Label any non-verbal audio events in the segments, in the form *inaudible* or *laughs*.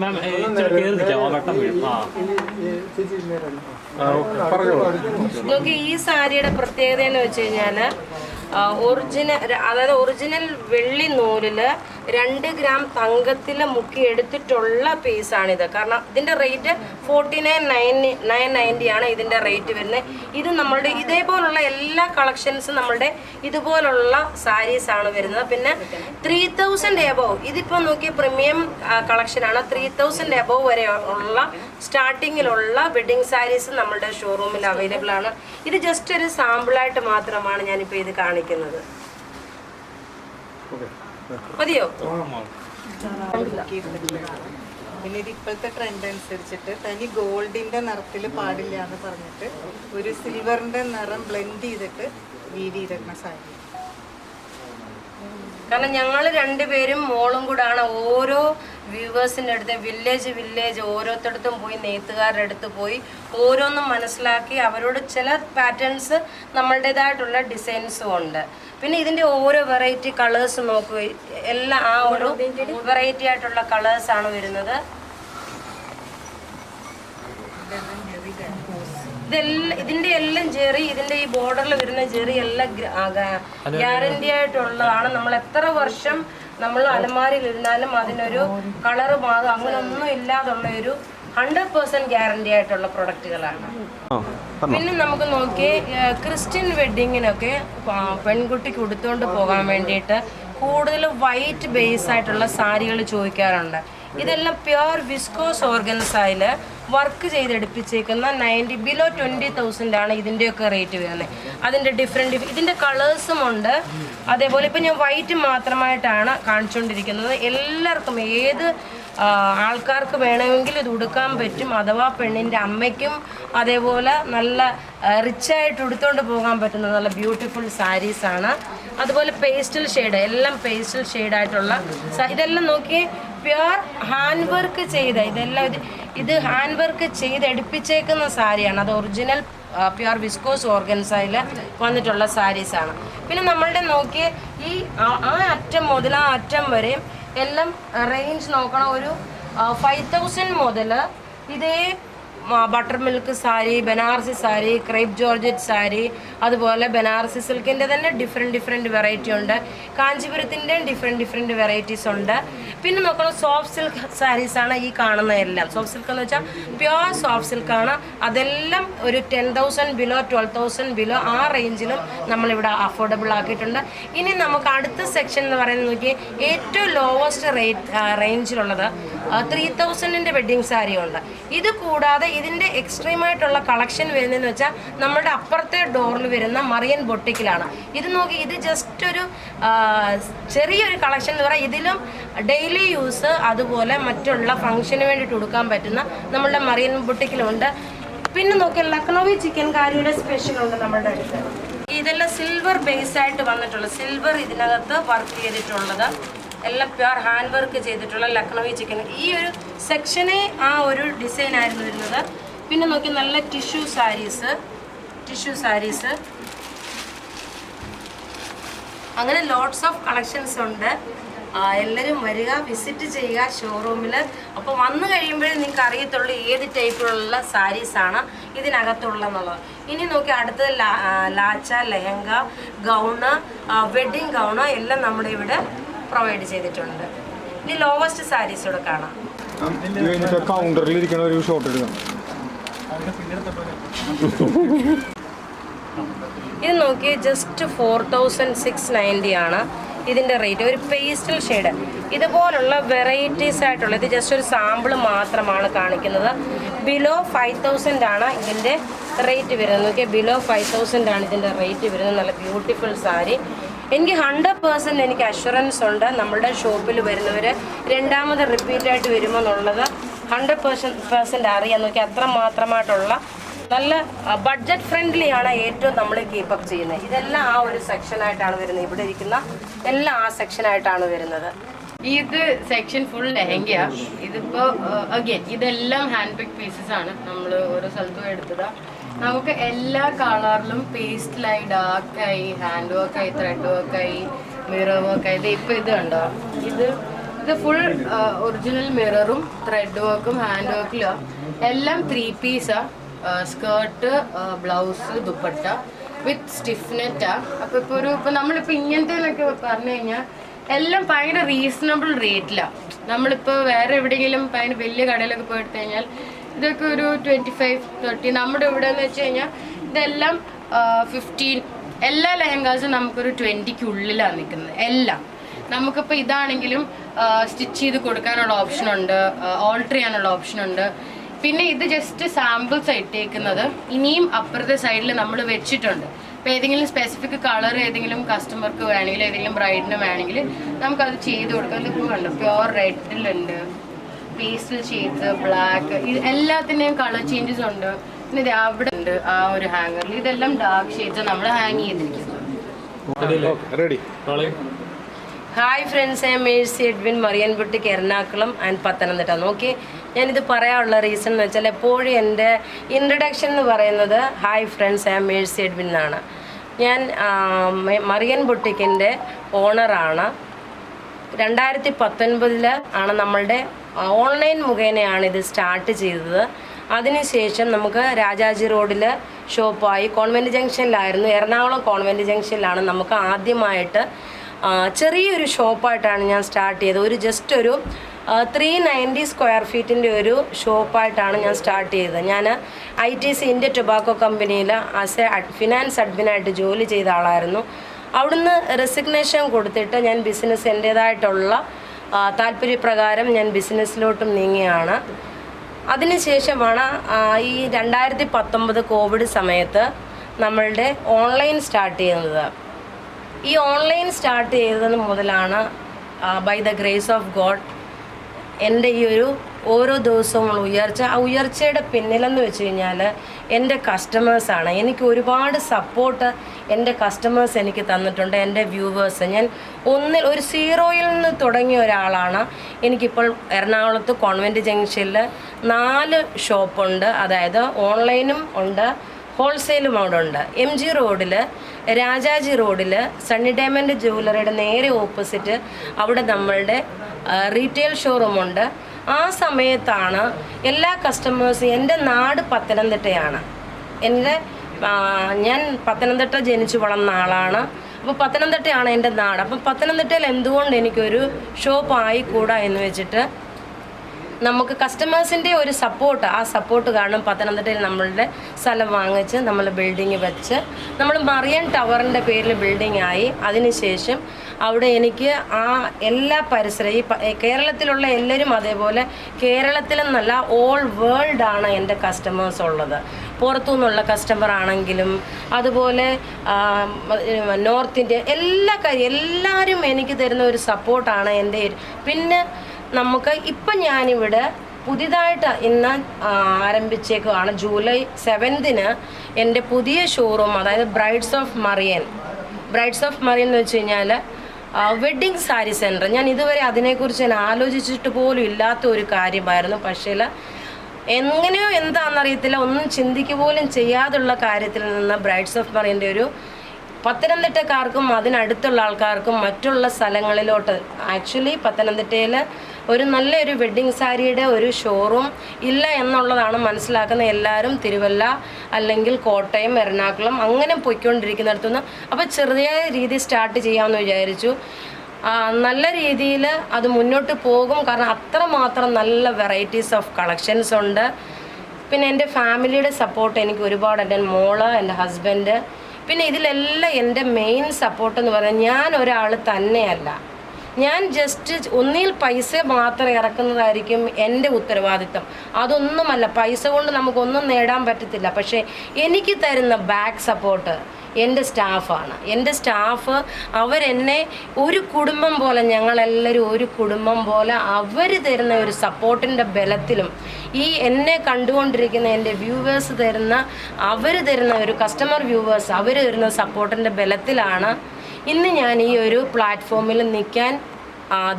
മാം ഇച്ചിരി കയറി നിൽക്കാമോ വെട്ടം വീഴും ആ നോക്കി ഈ സാരിയുടെ പ്രത്യേകത എന്ന് വെച്ച് കഴിഞ്ഞാൽ ഒറിജിനൽ അതായത് ഒറിജിനൽ വെള്ളി നൂലിൽ രണ്ട് ഗ്രാം തങ്കത്തിൽ മുക്കി എടുത്തിട്ടുള്ള പീസാണിത് കാരണം ഇതിന്റെ rate forty nine nine nine ninety ആണ് ഇതിന്റെ റേറ്റ് വരുന്നത്. ഇത് നമ്മളുടെ ഇതേപോലുള്ള എല്ലാ കളക്ഷൻസും നമ്മളുടെ ഇതുപോലുള്ള സാരീസ് ആണ് വരുന്നത്. പിന്നെ ത്രീ തൗസൻഡ് എബോവ് ഇതിപ്പോൾ നോക്കിയ പ്രീമിയം കളക്ഷനാണ് ത്രീ തൗസൻഡ് എബോവ് വരെ ഉള്ള സ്റ്റാർട്ടിങ്ങിലുള്ള വെഡിങ് സാരീസ് നമ്മളുടെ ഷോറൂമിൽ അവൈലബിൾ ആണ്. ഇത് ജസ്റ്റ് ഒരു സാമ്പിളായിട്ട് മാത്രമാണ് ഞാനിപ്പോൾ ഇത് കാണിക്കുന്നത്. മതിയോ? പിന്നെ ഇത് ഇപ്പോഴത്തെ ട്രെൻഡ് അനുസരിച്ചിട്ട് തനി ഗോൾഡിന്റെ നിറത്തിൽ പാടില്ല എന്ന് പറഞ്ഞിട്ട് ഒരു സിൽവറിന്റെ നിറം ബ്ലെൻഡ് ചെയ്തിട്ട് വീതി ചെയ്തിരുന്ന സാരി. കാരണം ഞങ്ങൾ രണ്ടുപേരും മോളും കൂടാണ് ഓരോ വ്യൂവേഴ്സിന്റെ അടുത്ത് വില്ലേജ് വില്ലേജ് ഓരോരുത്തടത്തും പോയി നെയ്ത്തുകാരുടെ അടുത്ത് പോയി ഓരോന്നും മനസ്സിലാക്കി അവരോട് ചില പാറ്റേൺസ് നമ്മളുടേതായിട്ടുള്ള ഡിസൈൻസും ഉണ്ട്. പിന്നെ ഇതിന്റെ ഓരോ വെറൈറ്റി കളേഴ്സ് നോക്കുക എല്ലാം ആ ഒരു വെറൈറ്റി ആയിട്ടുള്ള കളേഴ്സ് ആണ് വരുന്നത്. ഇതെല്ലാം ഇതിന്റെ എല്ലാം ജെറി ഇതിന്റെ ഈ ബോർഡറിൽ വരുന്ന ജെറി എല്ലാം ഗ്യാരണ്ടി ആയിട്ടുള്ളതാണ്. നമ്മൾ എത്ര വർഷം നമ്മൾ അലമാരിയിൽ ഇരുന്നാലും അതിനൊരു കളറ് മാറും. അങ്ങനെയൊന്നും ഇല്ലാതുള്ള ഒരു ഹൺഡ്രഡ് പേഴ്സെന്റ് ഗ്യാരണ്ടി ആയിട്ടുള്ള പ്രൊഡക്റ്റുകളാണ് പിന്നെ നമുക്ക് നോക്കി ക്രിസ്ത്യൻ വെഡിങ്ങിനൊക്കെ പെൺകുട്ടിക്ക് ഉടുത്തുകൊണ്ട് പോകാൻ വേണ്ടിയിട്ട് കൂടുതൽ വൈറ്റ് ബേസ് ആയിട്ടുള്ള സാരികൾ ചോദിക്കാറുണ്ട്. ഇതെല്ലാം പ്യുവർ വിസ്കോസ് ഓർഗൻസായിൽ വർക്ക് ചെയ്തെടുപ്പിച്ചേക്കുന്ന നയന്റി ബിലോ ട്വന്റി തൗസൻഡ് ആണ് ഇതിന്റെയൊക്കെ റേറ്റ് വരുന്നത്. അതിന്റെ ഡിഫറെന്റ് ഇതിന്റെ കളേഴ്സും ഉണ്ട്. അതേപോലെ ഇപ്പം ഞാൻ വൈറ്റ് മാത്രമായിട്ടാണ് കാണിച്ചുകൊണ്ടിരിക്കുന്നത്. എല്ലാവർക്കും ഏത് ആൾക്കാർക്ക് വേണമെങ്കിൽ ഇത് ഉടുക്കാൻ പറ്റും. അഥവാ പെണ്ണിന്റെ അമ്മയ്ക്കും അതേപോലെ നല്ല റിച്ചായിട്ട് ഉടുത്തുകൊണ്ട് പോകാൻ പറ്റുന്ന നല്ല ബ്യൂട്ടിഫുൾ സാരീസാണ് അതുപോലെ പേസ്റ്റൽ ഷെയ്ഡ് എല്ലാം പേസ്റ്റൽ ഷെയ്ഡായിട്ടുള്ള ഇതെല്ലാം നോക്കി പ്യുവർ ഹാൻഡ് വർക്ക് ചെയ്ത ഇതെല്ലാം ഇത് ഹാൻഡ് വർക്ക് ചെയ്ത് എടുപ്പിച്ചേക്കുന്ന സാരിയാണ് അത് ഒറിജിനൽ പ്യുവർ വിസ്കോസ് ഓർഗൻസയിൽ വന്നിട്ടുള്ള സാരീസാണ് പിന്നെ നമ്മളുടെ നോക്കി ഈ ആ അറ്റം മുതൽ ആ അറ്റം വരെയും എല്ലാം റേഞ്ച് നോക്കണം. ഒരു ഫൈവ് തൗസൻഡ് മുതൽ ഇതേ butter milk sari Banarasi sari crepe georgette sari അതുപോലെ ബനാറസി സിൽക്കിന്റെ തന്നെ ഡിഫറെന്റ് ഡിഫറെന്റ് വെറൈറ്റി ഉണ്ട്. കാഞ്ചീപുരത്തിന്റെയും ഡിഫറെന്റ് ഡിഫറെന്റ് വെറൈറ്റീസ് ഉണ്ട്. പിന്നെ നോക്കണം സോഫ്റ്റ് സിൽക്ക് സാരീസാണ് ഈ കാണുന്നതെല്ലാം സോഫ്റ്റ് സിൽക്ക് എന്ന് വെച്ചാൽ പ്യുവർ സോഫ്റ്റ് സിൽക്കാണ് അതെല്ലാം ഒരു ten thousand below twelve thousand below ആ റേഞ്ചിലും നമ്മളിവിടെ അഫോർഡബിൾ ആക്കിയിട്ടുണ്ട്. ഇനി നമുക്ക് അടുത്ത സെക്ഷൻ എന്ന് പറയുന്നത് നോക്കി ഏറ്റവും ലോവസ്റ്റ് റേറ്റ് റേഞ്ചിലുള്ളത് ത്രീ തൗസൻഡിന്റെ വെഡ്ഡിങ് സാരിയുണ്ട് ഇത് കൂടാതെ ഇതിന്റെ എക്സ്ട്രീമായിട്ടുള്ള കളക്ഷൻ വരുന്നതെന്ന് വെച്ചാൽ നമ്മുടെ അപ്പുറത്തെ ഡോറിൽ വരുന്ന മറിയൻ ബൊട്ടിക്കിലാണ് ഇത് നോക്കി ഇത് ജസ്റ്റ് ഒരു ചെറിയൊരു കളക്ഷൻ എന്ന് പറയാം ഇതിലും ഡെയിലി യൂസ് അതുപോലെ മറ്റുള്ള ഫംഗ്ഷന് വേണ്ടിയിട്ട് കൊടുക്കാൻ പറ്റുന്ന നമ്മളുടെ മറിയൻ ബൊട്ടിക്കിലുണ്ട് പിന്നെ നോക്കി ലക്നോവി ചിക്കൻ കാരിയുടെ സ്പെഷ്യൽ ഉണ്ട് നമ്മുടെ അടുത്ത്. ഇതെല്ലാം സിൽവർ ബേസ് ആയിട്ട് വന്നിട്ടുള്ളത് സിൽവർ ഇതിനകത്ത് വർക്ക് ചെയ്തിട്ടുള്ളത്. എല്ലാം പ്യുർ ഹാൻഡ് വർക്ക് ചെയ്തിട്ടുള്ള ലക്നവി ചിക്കൻ ഈ ഒരു സെക്ഷനെ ആ ഒരു ഡിസൈൻ ആയിരുന്നു വരുന്നത്. പിന്നെ നോക്കി നല്ല ടിഷ്യൂ സാരീസ് ടിഷ്യൂ സാരീസ് അങ്ങനെ ലോട്ട്സ് ഓഫ് കളക്ഷൻസ് ഉണ്ട്. എല്ലാവരും വരിക വിസിറ്റ് ചെയ്യുക ഷോറൂമിൽ അപ്പോൾ വന്നു കഴിയുമ്പോഴേ നിങ്ങൾക്ക് അറിയത്തുള്ളൂ ഏത് ടൈപ്പിലുള്ള സാരീസാണ് ഇതിനകത്തുള്ളതെന്നുള്ളത്. ഇനി നോക്കി ആ, lacha lehenga gown wedding gown എല്ലാം നമ്മുടെ ഇവിടെ പ്രൊവൈഡ് ചെയ്തിട്ടുണ്ട്. ഇനി ലോവസ്റ്റ് സാരീസ് ഇവിടെ കാണാം. കൗണ്ടറിൽ ഇരിക്കണ ഒരു ഷോട്ട് എടുക്കാം. ഇത് നോക്കി just four thousand six ninety ആണ് ഇതിന്റെ റേറ്റ് ഒരു പേസ്റ്റൽ ഷെയ്ഡ് ഇതുപോലുള്ള വെറൈറ്റീസ് ആയിട്ടുള്ള ഇത് ജസ്റ്റ് ഒരു സാമ്പിൾ മാത്രമാണ് കാണിക്കുന്നത്. ബിലോ ഫൈവ് തൗസൻഡ് ആണ് ഇതിന്റെ റേറ്റ് വരുന്നത്. നോക്കിയാൽ ബിലോ ഫൈവ് തൗസൻഡ് ആണ് ഇതിന്റെ റേറ്റ് വരുന്നത്. നല്ല ബ്യൂട്ടിഫുൾ സാരി എനിക്ക് ഹൺഡ്രഡ് പേഴ്സന്റ് എനിക്ക് അഷുറൻസ് ഉണ്ട് നമ്മളുടെ ഷോപ്പിൽ വരുന്നവർ രണ്ടാമത് റിപ്പീറ്റ് ആയിട്ട് വരുമെന്നുള്ളത് ഹൺഡ്രഡ് പേഴ്സന്റ് പേഴ്സന്റ് അറിയാൻ നോക്കി അത്ര മാത്രമായിട്ടുള്ള നല്ല ബഡ്ജറ്റ് ഫ്രണ്ട്ലി ആണ് ഏറ്റവും നമ്മൾ കീപ്പപ്പ് ചെയ്യുന്നത്. ഇതെല്ലാം ആ ഒരു സെക്ഷനായിട്ടാണ് വരുന്നത്. ഇവിടെ ഇരിക്കുന്ന എല്ലാം ആ സെക്ഷനായിട്ടാണ് വരുന്നത്. ഇത് സെക്ഷൻ ഫുൾ ലെഹങ്ക ഇതിപ്പോ അഗൈൻ ഇതെല്ലാം ഹാൻഡ് പിക് പീസസ് ആണ്. നമ്മൾ ഓരോ സ്ഥലത്തും എടുത്തതാ. നമുക്ക് എല്ലാ കളറിലും പേസ്റ്റിലായി ഡാർക്കായി ഹാൻഡ് വർക്കായി ത്രെഡ് വർക്കായി മിറർ വർക്കായി ഇത് ഇപ്പൊ ഇത് കണ്ടോ? ഇത് ഇത് ഫുൾ ഒറിജിനൽ മിററും ത്രെഡ് വർക്കും ഹാൻഡ് വർക്കിലും എല്ലാം ത്രീ പീസാ സ്കേർട്ട് ബ്ലൗസ് ദുപ്പട്ട വിത്ത് സ്റ്റിഫ്നെറ്റാ അപ്പൊ ഇപ്പൊ ഒരു ഇപ്പൊ നമ്മളിപ്പോ ഇങ്ങനത്തെ പറഞ്ഞു കഴിഞ്ഞാൽ എല്ലാം ഭയങ്കര റീസണബിൾ റേറ്റിലാണ് നമ്മളിപ്പോ വേറെ എവിടെയെങ്കിലും ഭയങ്കര വലിയ കടയിലൊക്കെ പോയിട്ട് കഴിഞ്ഞാൽ ഇതൊക്കെ ഒരു ട്വന്റി ഫൈവ് തേർട്ടി നമ്മുടെ ഇവിടെ എന്ന് വെച്ച് കഴിഞ്ഞാൽ ഇതെല്ലാം ഫിഫ്റ്റീൻ എല്ലാ ലെഹങ്കാസും നമുക്കൊരു ട്വന്റിക്കുള്ളിലാണ് നിൽക്കുന്നത് എല്ലാം. നമുക്കിപ്പോൾ ഇതാണെങ്കിലും സ്റ്റിച്ച് ചെയ്ത് കൊടുക്കാനുള്ള ഓപ്ഷൻ ഉണ്ട് ഓൾട്ടർ ചെയ്യാനുള്ള ഓപ്ഷൻ ഉണ്ട്. പിന്നെ ഇത് ജസ്റ്റ് സാമ്പിൾസ് ഇട്ടേക്കുന്നത്. ഇനിയും അപ്പുറത്തെ സൈഡിൽ നമ്മൾ വെച്ചിട്ടുണ്ട്. ഇപ്പോൾ ഏതെങ്കിലും സ്പെസിഫിക് കളർ ഏതെങ്കിലും കസ്റ്റമർക്ക് വേണമെങ്കിൽ ഏതെങ്കിലും ബ്രൈഡിന് വേണമെങ്കിൽ നമുക്കത് ചെയ്ത് കൊടുക്കാം. ഇതിപ്പോൾ കണ്ടു? പ്യുവർ റെഡിലുണ്ട് പേസ്റ്റൽ ഷെയ്ഡ്സ് ബ്ലാക്ക് ഇത് എല്ലാത്തിന്റെയും കളർ ചേഞ്ചസ് ഉണ്ട്. പിന്നെ ഇത് അവിടെ ഉണ്ട് ആ ഒരു ഹാങ്ങറിൽ ഇതെല്ലാം ഡാർക്ക് ഷെയ്ഡ്സ് നമ്മൾ ഹാങ് ചെയ്തിരിക്കുന്നത്. Ready hi friends I Mercy Edwin മറിയൻപുട്ടിക്ക് Ernakulam and Pathanamthitta നോക്കി ഞാനിത് പറയാനുള്ള റീസൺ എന്ന് വെച്ചാൽ എപ്പോഴും എന്റെ ഇൻട്രഡക്ഷൻ എന്ന് പറയുന്നത് hi friends I Mercy Edwin എന്നാണ്. ഞാൻ മറിയൻ ബുട്ടിക്കിന്റെ ഓണറാണ് രണ്ടായിരത്തി പത്തൊൻപതിൽ ആണ് നമ്മളുടെ ഓൺലൈൻ മുഖേനയാണ് ഇത് സ്റ്റാർട്ട് ചെയ്തത്. അതിനുശേഷം നമുക്ക് രാജാജി റോഡിൽ ഷോപ്പായി കോൺവെന്റ് ജംഗ്ഷനിലായിരുന്നു. എറണാകുളം കോൺവെന്റ് ജംഗ്ഷനിലാണ് നമുക്ക് ആദ്യമായിട്ട് ചെറിയൊരു ഷോപ്പായിട്ടാണ് ഞാൻ സ്റ്റാർട്ട് ചെയ്തത്. ഒരു ജസ്റ്റ് ഒരു ത്രീ നയന്റി സ്ക്വയർ ഫീറ്റിന്റെ ഒരു ഷോപ്പായിട്ടാണ് ഞാൻ സ്റ്റാർട്ട് ചെയ്തത്. ഞാൻ I T C India tobacco കമ്പനിയിൽ ആസ് എ ഫിനാൻസ് അഡ്മിനായിട്ട് ജോലി ചെയ്ത ആളായിരുന്നു. അവിടുന്ന് റെസിഗ്നേഷൻ കൊടുത്തിട്ട് ഞാൻ ബിസിനസ് എന്റേതായിട്ടുള്ള താല്പര്യപ്രകാരം ഞാൻ ബിസിനസ്സിലോട്ടും നീങ്ങിയാണ്. അതിനുശേഷമാണ് ഈ രണ്ടായിരത്തി പത്തൊമ്പത് കോവിഡ് സമയത്ത് നമ്മളുടെ ഓൺലൈൻ സ്റ്റാർട്ട് ചെയ്യുന്നത്. ഈ ഓൺലൈൻ സ്റ്റാർട്ട് ചെയ്തത് മുതലാണ് by the grace of God എന്റെ ഈ ഒരു ഓരോ ദിവസവും ഉയർച്ച. ആ ഉയർച്ചയുടെ പിന്നിലെന്ന് വെച്ച് കഴിഞ്ഞാൽ എന്റെ കസ്റ്റമേഴ്സാണ് എനിക്ക് ഒരുപാട് സപ്പോർട്ട് എന്റെ കസ്റ്റമേഴ്സ് എനിക്ക് തന്നിട്ടുണ്ട് എന്റെ വ്യൂവേഴ്സ് ഞാൻ ഒന്നിൽ ഒരു സീറോയിൽ നിന്ന് തുടങ്ങിയ ഒരാളാണ്. എനിക്കിപ്പോൾ എറണാകുളത്ത് കോൺവെന്റ് ജംഗ്ഷനിൽ നാല് ഷോപ്പുണ്ട് അതായത് ഓൺലൈനും ഉണ്ട് ഹോൾസെയിലും അവിടെ ഉണ്ട്. എം ജി റോഡിൽ രാജാജി റോഡിൽ സണ്ണി ഡയമണ്ട് ജ്വല്ലറിയുടെ നേരെ ഓപ്പോസിറ്റ് അവിടെ നമ്മളുടെ റീറ്റെയിൽ ഷോറൂമുണ്ട് ആ സമയത്താണ് എല്ലാ കസ്റ്റമേഴ്സും എന്റെ നാട് പത്തനംതിട്ടയാണ്. എന്റെ ഞാൻ പത്തനംതിട്ട ജനിച്ചു വളർന്ന ആളാണ്. അപ്പോൾ പത്തനംതിട്ടയാണ് എന്റെ നാട്. അപ്പം പത്തനംതിട്ടയിൽ എന്തുകൊണ്ട് എനിക്കൊരു ഷോപ്പ് ആയിക്കൂടാ എന്ന് വെച്ചിട്ട് നമുക്ക് കസ്റ്റമേഴ്സിന്റെ ഒരു സപ്പോർട്ട് ആ സപ്പോർട്ട് കാരണം പത്തനംതിട്ടയിൽ നമ്മളുടെ സ്ഥലം വാങ്ങിച്ച് നമ്മൾ ബിൽഡിങ് വെച്ച് നമ്മൾ മറിയൻ ടവറിന്റെ പേരിൽ ബിൽഡിംഗ് ആയി. അതിനുശേഷം അവിടെ എനിക്ക് ആ എല്ലാ പരിസരം ഈ കേരളത്തിലുള്ള എല്ലാവരും അതേപോലെ കേരളത്തിലെന്നല്ല ഓൾ വേൾഡ് ആണ് എന്റെ കസ്റ്റമേഴ്സ് ഉള്ളത്. പുറത്തു നിന്നുള്ള കസ്റ്റമർ ആണെങ്കിലും അതുപോലെ നോർത്ത് ഇന്ത്യ എല്ലാ കാര്യം എല്ലാവരും എനിക്ക് തരുന്ന ഒരു സപ്പോർട്ടാണ് എന്റെ. പിന്നെ നമുക്ക് ഇപ്പം ഞാനിവിടെ പുതിയതായിട്ട് ഇന്ന് ആരംഭിച്ചേക്കുവാണ്. ജൂലൈ സെവൻതിന് എന്റെ പുതിയ ഷോറൂം അതായത് brides of Marian brides of Marian എന്ന് വെച്ച് കഴിഞ്ഞാൽ വെഡ്ഡിങ് സാരി സെന്റർ ഞാൻ ഇതുവരെ അതിനെക്കുറിച്ച് ഞാൻ ആലോചിച്ചിട്ട് പോലും ഇല്ലാത്ത ഒരു കാര്യമായിരുന്നു. പക്ഷേ എങ്ങനെയോ എന്താണെന്നറിയത്തില്ല. ഒന്നും ചിന്തിക്കുക പോലും ചെയ്യാതുള്ള കാര്യത്തിൽ നിന്ന് ബ്രൈഡ്സ് ഓഫ് മറിയന്റെ ഒരു പത്തനംതിട്ടക്കാർക്കും അതിനടുത്തുള്ള ആൾക്കാർക്കും മറ്റുള്ള സ്ഥലങ്ങളിലോട്ട് ആക്ച്വലി പത്തനംതിട്ടയിൽ ഒരു നല്ലൊരു വെഡ്ഡിങ് സാരിയുടെ ഒരു ഷോറൂം ഇല്ല എന്നുള്ളതാണ് മനസ്സിലാക്കുന്ന എല്ലാവരും തിരുവല്ല അല്ലെങ്കിൽ കോട്ടയം എറണാകുളം അങ്ങനെ പോയിക്കൊണ്ടിരിക്കുന്നിടത്തുനിന്ന്. അപ്പോൾ ചെറിയ രീതി സ്റ്റാർട്ട് ചെയ്യാമെന്ന് വിചാരിച്ചു. നല്ല രീതിയിൽ അത് മുന്നോട്ട് പോകും. കാരണം അത്രമാത്രം നല്ല വെറൈറ്റീസ് ഓഫ് കളക്ഷൻസ് ഉണ്ട്. പിന്നെ എന്റെ ഫാമിലിയുടെ സപ്പോർട്ട് എനിക്ക് ഒരുപാട്. എന്റെ മോൾ എന്റെ ഹസ്ബൻഡ് പിന്നെ ഇതിലെല്ലാം എന്റെ മെയിൻ സപ്പോർട്ട് എന്ന് പറഞ്ഞാൽ ഞാൻ ഒരാൾ തന്നെയല്ല. ഞാൻ ജസ്റ്റ് ഒന്നിൽ പൈസ മാത്രം ഇറക്കുന്നതായിരിക്കും എന്റെ ഉത്തരവാദിത്തം. അതൊന്നുമല്ല പൈസ കൊണ്ട് നമുക്കൊന്നും നേടാൻ പറ്റത്തില്ല. പക്ഷേ എനിക്ക് തരുന്ന ബാക്ക് സപ്പോർട്ട് എന്റെ സ്റ്റാഫാണ് എന്റെ സ്റ്റാഫ് അവരെന്നെ ഒരു കുടുംബം പോലെ ഞങ്ങളെല്ലാവരും ഒരു കുടുംബം പോലെ അവർ തരുന്ന ഒരു സപ്പോർട്ടിന്റെ ബലത്തിലും ഈ എന്നെ കണ്ടുകൊണ്ടിരിക്കുന്ന എന്റെ വ്യൂവേഴ്സ് തരുന്ന അവർ തരുന്ന ഒരു കസ്റ്റമർ വ്യൂവേഴ്സ് അവർ തരുന്ന സപ്പോർട്ടിന്റെ ബലത്തിലാണ് ഇന്ന് ഞാൻ ഈ ഒരു പ്ലാറ്റ്ഫോമിൽ നിൽക്കാൻ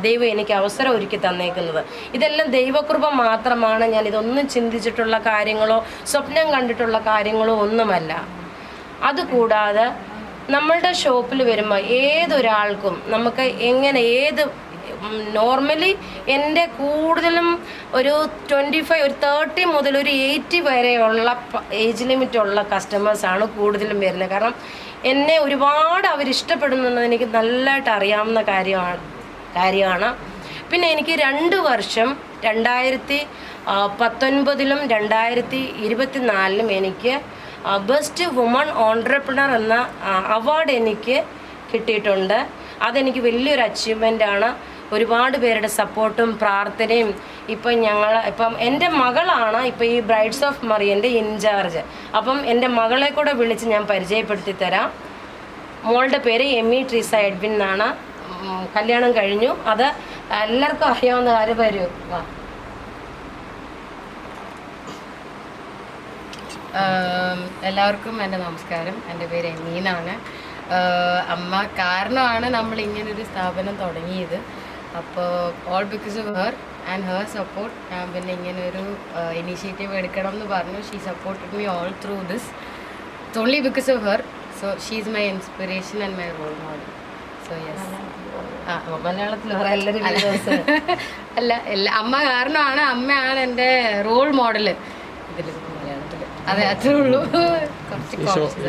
ദൈവം എനിക്ക് അവസരം ഒരുക്കി തന്നേക്കുന്നത്. ഇതെല്ലാം ദൈവകൃപ മാത്രമാണ്. ഞാൻ ഇതൊന്നും ചിന്തിച്ചിട്ടുള്ള കാര്യങ്ങളോ സ്വപ്നം കണ്ടിട്ടുള്ള കാര്യങ്ങളോ ഒന്നുമല്ല. അതുകൂടാതെ നമ്മളുടെ ഷോപ്പിൽ വരുമ്പോൾ ഏതൊരാൾക്കും നമുക്ക് എങ്ങനെ ഏത് നോർമലി എന്റെ കൂടുതലും ഒരു ട്വന്റി ഫൈവ് ഒരു തേർട്ടി മുതൽ ഒരു എയ്റ്റി വരെയുള്ള ഏജ് ലിമിറ്റുള്ള കസ്റ്റമേഴ്സാണ് കൂടുതലും വരുന്നത്. കാരണം എന്നെ ഒരുപാട് അവരിഷ്ടപ്പെടുന്നത് എനിക്ക് നല്ലതായിട്ട് അറിയാവുന്ന കാര്യമാണ് കാര്യമാണ്. പിന്നെ എനിക്ക് രണ്ട് വർഷം രണ്ടായിരത്തി പത്തൊൻപതിലും രണ്ടായിരത്തി ഇരുപത്തിനാലിലും എനിക്ക് ബെസ്റ്റ് വുമൺ ഓൺട്രപ്രണർ എന്ന അവാർഡ് എനിക്ക് കിട്ടിയിട്ടുണ്ട്. അതെനിക്ക് വലിയൊരു അച്ചീവ്മെന്റ് ആണ്. ഒരുപാട് പേരുടെ സപ്പോർട്ടും പ്രാർത്ഥനയും ഇപ്പം ഞങ്ങൾ ഇപ്പം എന്റെ മകളാണ് ഇപ്പം ഈ ബ്രൈഡ്സ് ഓഫ് മറിയന്റെ ഇൻചാർജ് അപ്പം എന്റെ മകളെ കൂടെ വിളിച്ച് ഞാൻ പരിചയപ്പെടുത്തി തരാം. മോളുടെ പേര് എമ്മി ട്രീസ എഡ്വിൻ എന്നാണ്. കല്യാണം കഴിഞ്ഞു. അത് എല്ലാവർക്കും അറിയാവുന്ന കാര്യം വരൂ. എല്ലാവർക്കും എന്റെ നമസ്കാരം. എന്റെ പേര് എമീനാണ്. അമ്മ കാരണമാണ് നമ്മൾ ഇങ്ങനൊരു സ്ഥാപനം തുടങ്ങിയത്. അപ്പോൾ all because of her and her support ഞാൻ പിന്നെ ഇങ്ങനെ ഒരു ഇനീഷ്യേറ്റീവ് എടുക്കണം എന്ന് പറഞ്ഞു she supported me all through this it's only because of her so she is my inspiration and my role model so yes ah. മലയാളത്തിൽ എല്ലാവരും *laughs* അല്ല. എല്ലാ അമ്മ കാരണമാണ് അമ്മയാണ് എന്റെ റോൾ മോഡൽ അതെ അത്രേ ഉള്ളൂ.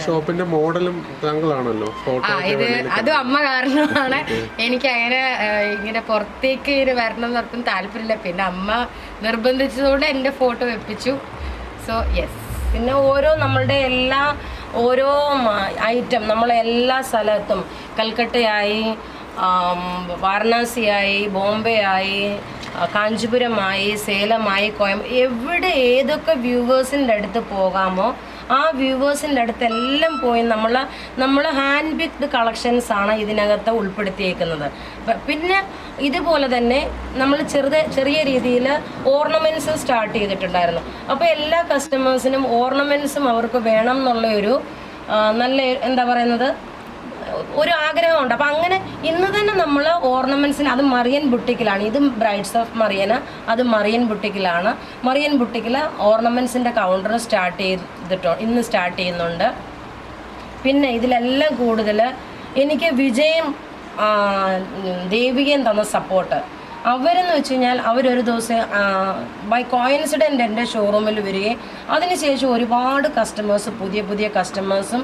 ഷോപ്പിന്റെ മോഡലും താങ്കളാണല്ലോ ഇത് അതും അമ്മ കാരണമാണ്. എനിക്ക് അങ്ങനെ ഇങ്ങനെ പുറത്തേക്ക് ഇങ്ങനെ വരണം എന്ന് പറഞ്ഞും താല്പര്യമില്ല. പിന്നെ അമ്മ നിർബന്ധിച്ചതുകൊണ്ട് എന്റെ ഫോട്ടോ വെപ്പിച്ചു. സോ യെസ് പിന്നെ ഓരോ നമ്മളുടെ എല്ലാ ഓരോ ഐറ്റം നമ്മളെല്ലാ സ്ഥലത്തും കൽക്കട്ടയായി വാരണാസിയായി ബോംബെ ആയി കാഞ്ചിപുരമായി സേലമായി കോയം എവിടെ ഏതൊക്കെ വ്യൂവേഴ്സിന്റെ അടുത്ത് പോകാമോ ആ വ്യൂവേഴ്സിന്റെ അടുത്തെല്ലാം പോയി നമ്മൾ നമ്മൾ ഹാൻഡ് പിക്ഡ് കളക്ഷൻസ് ആണ് ഇതിനകത്ത് ഉൾപ്പെടുത്തിയേക്കുന്നത്. പിന്നെ ഇതുപോലെ തന്നെ നമ്മൾ ചെറുത് ചെറിയ രീതിയിൽ ഓർണമെന്റ്സ് സ്റ്റാർട്ട് ചെയ്തിട്ടുണ്ടായിരുന്നു. അപ്പോൾ എല്ലാ കസ്റ്റമേഴ്സിനും ഓർണമെന്റ്സും അവർക്ക് വേണം എന്നുള്ളൊരു നല്ല എന്താ പറയുന്നത് ഒരു ആഗ്രഹമുണ്ട്. അപ്പം അങ്ങനെ ഇന്ന് തന്നെ നമ്മൾ ഓർണമെന്റ്സിന് അത് മറിയൻ ബുട്ടിക്കിലാണ്. ഇത് ബ്രൈഡ്സ് ഓഫ് മറിയന് അത് മറിയൻ ബുട്ടിക്കിലാണ്. മറിയൻ ബുട്ടിക്കിൽ ഓർണമെന്റ്സിന്റെ കൗണ്ടർ സ്റ്റാർട്ട് ചെയ്തിട്ടോ ഇന്ന് സ്റ്റാർട്ട് ചെയ്യുന്നുണ്ട്. പിന്നെ ഇതിലെല്ലാം കൂടുതൽ എനിക്ക് വിജയം ദേവികയും തന്ന സപ്പോർട്ട് അവരെന്ന് വെച്ച് കഴിഞ്ഞാൽ അവരൊരു ദിവസം ബൈ കോയിൻസിഡന്റ് എന്റെ ഷോറൂമിൽ വരികയും അതിനുശേഷം ഒരുപാട് കസ്റ്റമേഴ്സ് പുതിയ പുതിയ കസ്റ്റമേഴ്സും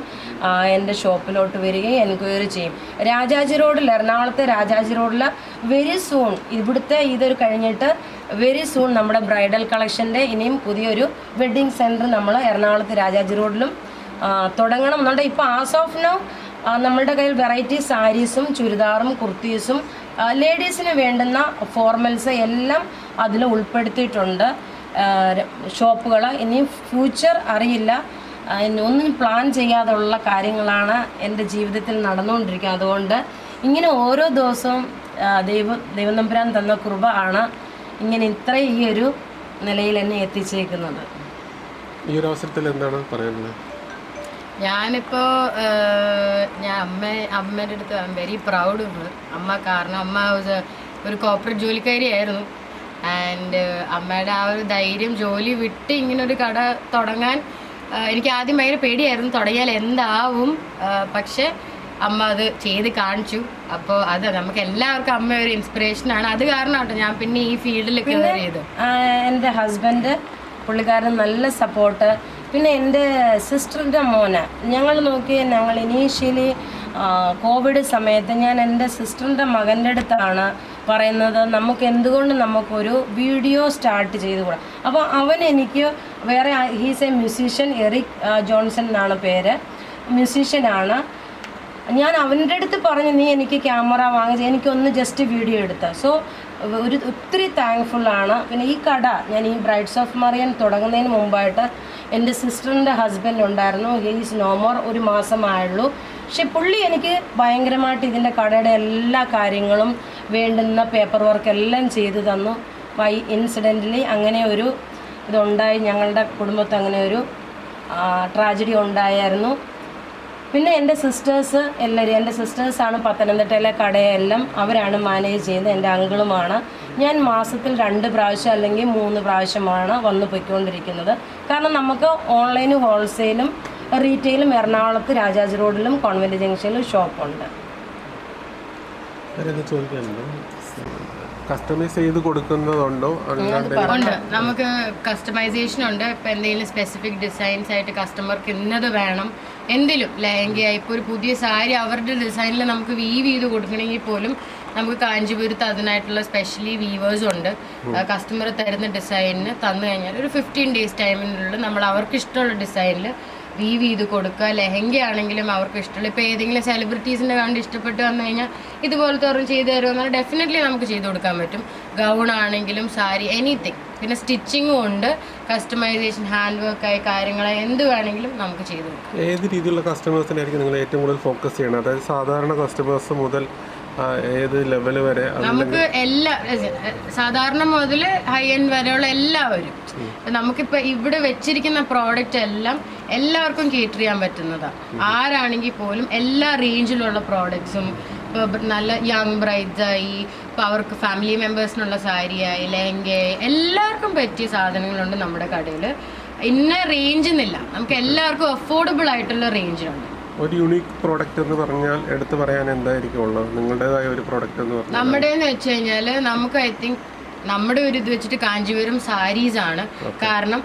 എന്റെ ഷോപ്പിലോട്ട് വരികയും എൻക്വയറി ചെയ്യും. രാജാജി റോഡിൽ എറണാകുളത്തെ രാജാജി റോഡിൽ വെരി സൂൺ ഇവിടുത്തെ ഇതൊരു കഴിഞ്ഞിട്ട് വെരി സൂൺ നമ്മുടെ ബ്രൈഡൽ കളക്ഷന്റെ ഇനിയും പുതിയൊരു വെഡ്ഡിങ് സെന്റർ നമ്മൾ എറണാകുളത്ത് രാജാജി റോഡിലും തുടങ്ങണം. എന്നുണ്ടെങ്കിൽ ഇപ്പോൾ ആസ് ഓഫ് നോ നമ്മളുടെ കയ്യിൽ വെറൈറ്റി സാരീസും ചുരിദാറും കുർത്തീസും ലേഡീസിന് വേണ്ടുന്ന ഫോർമൽസ് എല്ലാം അതിൽ ഉൾപ്പെടുത്തിയിട്ടുണ്ട്. ഷോപ്പുകൾ. ഇനി ഫ്യൂച്ചർ അറിയില്ല. ഒന്നും പ്ലാൻ ചെയ്യാതുള്ള കാര്യങ്ങളാണ് എന്റെ ജീവിതത്തിൽ നടന്നുകൊണ്ടിരിക്കുന്നത് അതുകൊണ്ട് ഇങ്ങനെ ഓരോ ദിവസവും ദൈവ ദൈവനമ്പുരാൻ തന്ന കൃപ ആണ് ഇങ്ങനെ ഇത്ര ഈ ഒരു നിലയിൽ എന്നെ എത്തിച്ചേക്കുന്നത്. ഈ ഒരു അവസരത്തിൽ എന്താണ് പറയാനുള്ളത്? ഞാനിപ്പോ ഞാൻ അമ്മ അമ്മേന്റെ അടുത്ത് ഐ എം വെരി പ്രൗഡ് അമ്മ കാരണം അമ്മ ഒരു കോർപ്പറേറ്റ് ജോലിക്കാരിയായിരുന്നു ആൻഡ് അമ്മയുടെ ആ ഒരു ധൈര്യം ജോലി വിട്ട് ഇങ്ങനെ ഒരു കട തുടങ്ങാൻ എനിക്ക് ആദ്യം ഭയങ്കര പേടിയായിരുന്നു. തുടങ്ങിയാൽ എന്താവും? പക്ഷെ അമ്മ അത് ചെയ്ത് കാണിച്ചു. അപ്പോൾ അത് നമുക്ക് എല്ലാവർക്കും അമ്മ ഒരു ഇൻസ്പിറേഷൻ ആണ്. അത് കാരണം കേട്ടോ ഞാൻ പിന്നെ ഈ ഫീൽഡിൽ കയറി ചെയ്ത് ആ, എന്റെ ഹസ്ബൻഡ് പുള്ളിക്കാരൻ നല്ല സപ്പോർട്ട് പിന്നെ എന്റെ സിസ്റ്ററിന്റെ മോനെ. ഞങ്ങൾ നോക്കി ഞങ്ങൾ ഇനീഷ്യലി കോവിഡ് സമയത്ത് ഞാൻ എന്റെ സിസ്റ്ററിന്റെ മകന്റെ അടുത്താണ് പറയുന്നത് നമുക്ക് എന്തുകൊണ്ട് നമുക്കൊരു വീഡിയോ സ്റ്റാർട്ട് ചെയ്തുകൂടാ? അപ്പോൾ അവൻ എനിക്ക് വേറെ he's a musician Eric Johnson എന്നാണ് പേര്. മ്യൂസീഷ്യനാണ് ഞാൻ അവന്റെ അടുത്ത് പറഞ്ഞു നീ എനിക്ക് ക്യാമറ വാങ്ങിച്ച് എനിക്കൊന്ന് ജസ്റ്റ് വീഡിയോ എടുത്ത. സോ ഒരു ഒത്തിരി താങ്ക്ഫുള്ളാണ് പിന്നെ ഈ കട ഞാൻ ഈ ബ്രൈഡ്സ് ഓഫ് മറിയൻ തുടങ്ങുന്നതിന് മുമ്പായിട്ട് എന്റെ സിസ്റ്ററിന്റെ ഹസ്ബൻഡ് ഉണ്ടായിരുന്നു. ഹീസ് നോമോർ ഒരു മാസമായുള്ളൂ. പക്ഷെ പുള്ളി എനിക്ക് ഭയങ്കരമായിട്ട് ഇതിന്റെ കടയുടെ എല്ലാ കാര്യങ്ങളും വേണ്ടുന്ന പേപ്പർ വർക്ക് എല്ലാം ചെയ്തു തന്നു. വൈ ഇൻസിഡന്റലി അങ്ങനെ ഒരു ഇതുണ്ടായി. ഞങ്ങളുടെ കുടുംബത്ത് അങ്ങനെ ഒരു ട്രാജഡി ഉണ്ടായായിരുന്നു പിന്നെ എന്റെ സിസ്റ്റേഴ്സ് എല്ലാവരും എന്റെ സിസ്റ്റേഴ്സാണ് പത്തനംതിട്ടയിലെ കടയെല്ലാം അവരാണ് മാനേജ് ചെയ്യുന്നത്. എന്റെ അങ്കിളുമാണ്. ഞാൻ മാസത്തിൽ രണ്ട് പ്രാവശ്യം അല്ലെങ്കിൽ മൂന്ന് പ്രാവശ്യമാണ് വന്ന് പൊയ്ക്കൊണ്ടിരിക്കുന്നത്. കാരണം നമുക്ക് ഓൺലൈൻ ഹോൾസെയിലും റീറ്റെയിലും എറണാകുളത്ത് രാജാജ് റോഡിലും കോൺവെന്റ് ജംഗ്ഷനിലും ഷോപ്പുണ്ട് ചോദിക്കാനുണ്ടോ? കസ്റ്റമൈസ് ചെയ്ത് കൊടുക്കുന്നതുണ്ടോ? ഉണ്ട് നമുക്ക് കസ്റ്റമൈസേഷൻ ഉണ്ട്. ഇപ്പം എന്തെങ്കിലും സ്പെസിഫിക് ഡിസൈൻസ് ആയിട്ട് കസ്റ്റമർക്ക് ഇന്നത് വേണം. എന്തിലും ലെഹങ്ക ഇപ്പോൾ ഒരു പുതിയ സാരി അവരുടെ ഡിസൈനിൽ നമുക്ക് വീവ് ചെയ്ത് കൊടുക്കണമെങ്കിൽ പോലും നമുക്ക് കാഞ്ചീപുരത്ത് അതിനായിട്ടുള്ള സ്പെഷ്യലി വീവേഴ്സ് ഉണ്ട്. കസ്റ്റമർ തരുന്ന ഡിസൈനിന് തന്നു കഴിഞ്ഞാൽ ഒരു ഫിഫ്റ്റീൻ ഡേയ്സ് ടൈമിനുള്ളിൽ നമ്മൾ അവർക്ക് ഇഷ്ടമുള്ള ഡിസൈനിൽ വീവ് ചെയ്ത് കൊടുക്കുക. ലെഹങ്ക ആണെങ്കിലും അവർക്ക് ഇഷ്ടമുള്ള ഇപ്പോൾ ഏതെങ്കിലും സെലിബ്രിറ്റീസിന്റെ കണ്ട് ഇഷ്ടപ്പെട്ട് വന്നു കഴിഞ്ഞാൽ ഇതുപോലത്തെ ഓർമ്മ ചെയ്തു തരുമെന്നാൽ ഡെഫിനറ്റ്ലി നമുക്ക് ചെയ്തു കൊടുക്കാൻ പറ്റും. ഗൗൺ ആണെങ്കിലും സാരി എനിത്തിങ് പിന്നെ സ്റ്റിച്ചിങ്ങും ഉണ്ട്. കസ്റ്റമൈസേഷൻ ഹാൻഡ് വർക്കായി കാര്യങ്ങളായി എന്ത് വേണമെങ്കിലും നമുക്ക് ചെയ്തു കൊടുക്കാം. ഏത് രീതിയിലുള്ള കസ്റ്റമേഴ്സിനായിരിക്കും നിങ്ങൾ ഏറ്റവും കൂടുതൽ ഫോക്കസ് ചെയ്യണം അതായത് സാധാരണ കസ്റ്റമേഴ്സ് മുതൽ ഏത് ലെവൽ വരെ നമുക്ക് എല്ലാ സാധാരണ മുതൽ ഹൈ എൻഡ് വരെയുള്ള എല്ലാവരും. നമുക്കിപ്പോൾ ഇവിടെ വെച്ചിരിക്കുന്ന പ്രോഡക്റ്റ് എല്ലാം എല്ലാവർക്കും കേറ്റർ ചെയ്യാൻ പറ്റുന്നതാണ് ആരാണെങ്കിൽ പോലും എല്ലാ റേഞ്ചിലുള്ള പ്രോഡക്ട്സും ഇപ്പോൾ നല്ല യങ് ബ്രൈഡ്സായി ഇപ്പോൾ അവർക്ക് ഫാമിലി മെമ്പേഴ്സിനുള്ള സാരിയായി ലെങ്ക എല്ലാവർക്കും പറ്റിയ സാധനങ്ങളുണ്ട് നമ്മുടെ കടയിൽ ഇന്ന റേഞ്ച് എന്നില്ല നമുക്ക് എല്ലാവർക്കും അഫോർഡബിൾ ആയിട്ടുള്ള റേഞ്ചിലുണ്ട് ഒരു യുണീക്ക് പ്രോഡക്റ്റ് എന്ന് പറഞ്ഞാൽ എടുത്തു പറയാൻ എന്തായിരിക്കും ഉള്ളത് നിങ്ങളുടേതായ ഒരു പ്രോഡക്റ്റ് എന്ന് പറഞ്ഞാൽ? നമ്മുടെ എന്ന് വെച്ച് കഴിഞ്ഞാൽ നമുക്ക് ഐ തിങ്ക് നമ്മുടെ ഒരു ഇത് വെച്ചിട്ട് കാഞ്ചിപുരം സാരീസ് ആണ്. കാരണം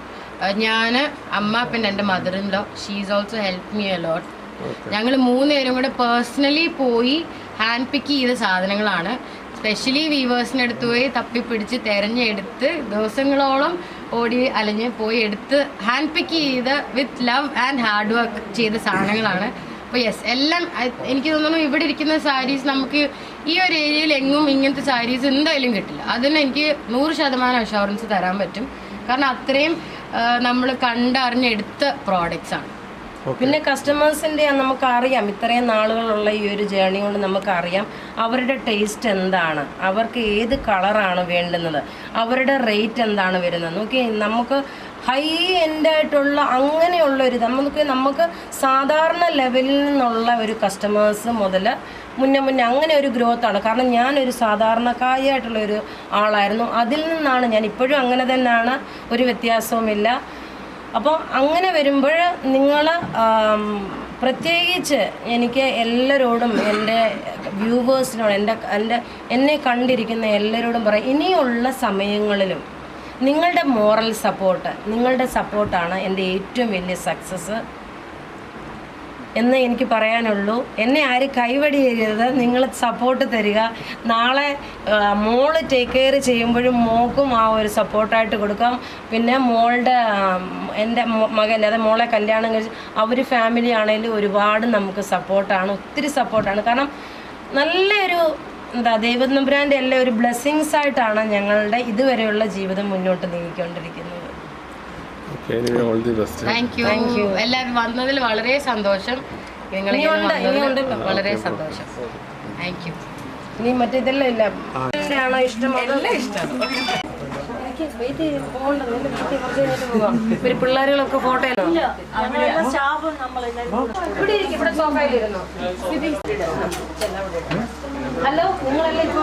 ഞാൻ അമ്മ പിന്നെ എന്റെ mother in law she's also help me a lot ഞങ്ങൾ മൂന്നുപേരും കൂടെ പേഴ്സണലി പോയി ഹാൻഡ് പിക്ക് ചെയ്ത സാധനങ്ങളാണ്. സ്പെഷ്യലി വീവേഴ്സിന്റെ അടുത്ത് പോയി തപ്പിപ്പിടിച്ച് തെരഞ്ഞെടുത്ത് ദിവസങ്ങളോളം ഓടി അലഞ്ഞ് പോയി എടുത്ത് ഹാൻഡ് പിക്ക് ചെയ്ത് with love and hard work ചെയ്ത സാധനങ്ങളാണ്. അപ്പോൾ യെസ് എല്ലാം എനിക്ക് തോന്നുന്നു ഇവിടെ ഇരിക്കുന്ന സാരീസ് നമുക്ക് ഈ ഒരു ഏരിയയിൽ എങ്ങും ഇങ്ങനത്തെ സാരീസ് എന്തായാലും കിട്ടില്ല. അതിന് എനിക്ക് നൂറ് ശതമാനം അഷുറൻസ് തരാൻ പറ്റും. കാരണം അത്രയും നമ്മൾ കണ്ടറിഞ്ഞെടുത്ത പ്രോഡക്റ്റ്സ് ആണ്. പിന്നെ കസ്റ്റമേഴ്സിന്റെ നമുക്ക് അറിയാം ഇത്രയും നാളുകളുള്ള ഈ ഒരു ജേണി കൊണ്ട് നമുക്ക് അറിയാം അവരുടെ ടേസ്റ്റ് എന്താണ് അവർക്ക് ഏത് കളറാണ് വേണ്ടുന്നത് അവരുടെ റേറ്റ് എന്താണ് വരുന്നത്. നോക്കി നമുക്ക് ഹൈ എൻഡ് എൻഡായിട്ടുള്ള അങ്ങനെയുള്ള ഒരു നമുക്ക് നമുക്ക് സാധാരണ ലെവലിൽ നിന്നുള്ള ഒരു കസ്റ്റമേഴ്സ് മുതൽ മുന്നേ മുന്നേ അങ്ങനെ ഒരു ഗ്രോത്ത് ആണ്. കാരണം ഞാനൊരു സാധാരണക്കാരിയായിട്ടുള്ള ഒരു ആളായിരുന്നു. അതിൽ നിന്നാണ് ഞാൻ ഇപ്പോഴും അങ്ങനെ തന്നെയാണ്. ഒരു വ്യത്യാസവുമില്ല. അപ്പോൾ അങ്ങനെ വരുമ്പോൾ നിങ്ങൾ പ്രത്യേകിച്ച് എനിക്ക് എല്ലാവരോടും എന്റെ വ്യൂവേഴ്സിനോട് എന്റെ എന്റെ എന്നെ കണ്ടിരിക്കുന്ന എല്ലാവരോടും പറയും. ഇനിയുള്ള സമയങ്ങളിലും നിങ്ങളുടെ മോറൽ സപ്പോർട്ട് നിങ്ങളുടെ സപ്പോർട്ടാണ് എന്റെ ഏറ്റവും വലിയ സക്സസ് എന്ന് എനിക്ക് പറയാനുള്ളൂ. എന്നെ ആര് കൈവടി ചെയ്യരുത് നിങ്ങൾ സപ്പോർട്ട് തരിക. നാളെ മോൾ ടേക്ക് കെയർ ചെയ്യുമ്പോഴും മോക്കും ആ ഒരു സപ്പോർട്ടായിട്ട് കൊടുക്കാം. പിന്നെ മോളുടെ എന്റെ മകൻ അതായത് മോളെ കല്യാണം കഴിച്ച് അവർ ഫാമിലി ആണെങ്കിലും ഒരുപാട് നമുക്ക് സപ്പോർട്ടാണ് ഒത്തിരി സപ്പോർട്ടാണ് കാരണം നല്ലൊരു എന്താ ദൈവനമ്പുരാന്റെ എല്ലാം ഒരു ബ്ലെസ്സിങ്സ് ആയിട്ടാണ് ഞങ്ങളുടെ ഇതുവരെയുള്ള ജീവിതം മുന്നോട്ട് നീങ്ങിക്കൊണ്ടിരിക്കുന്നത് okay all the best thank you എല്ലാവരും വന്നതിൽ വളരെ സന്തോഷം. നിങ്ങൾ. വളരെ സന്തോഷം. താങ്ക് യു ഇനി മറ്റേതെല്ലാം ഇല്ല. ആണോ ഇഷ്ടം? എല്ലാം ഇവർ പിള്ളേരുകളൊക്കെ ഫോട്ടോ ഹലോ നിങ്ങളെല്ലാം ഇപ്പൊ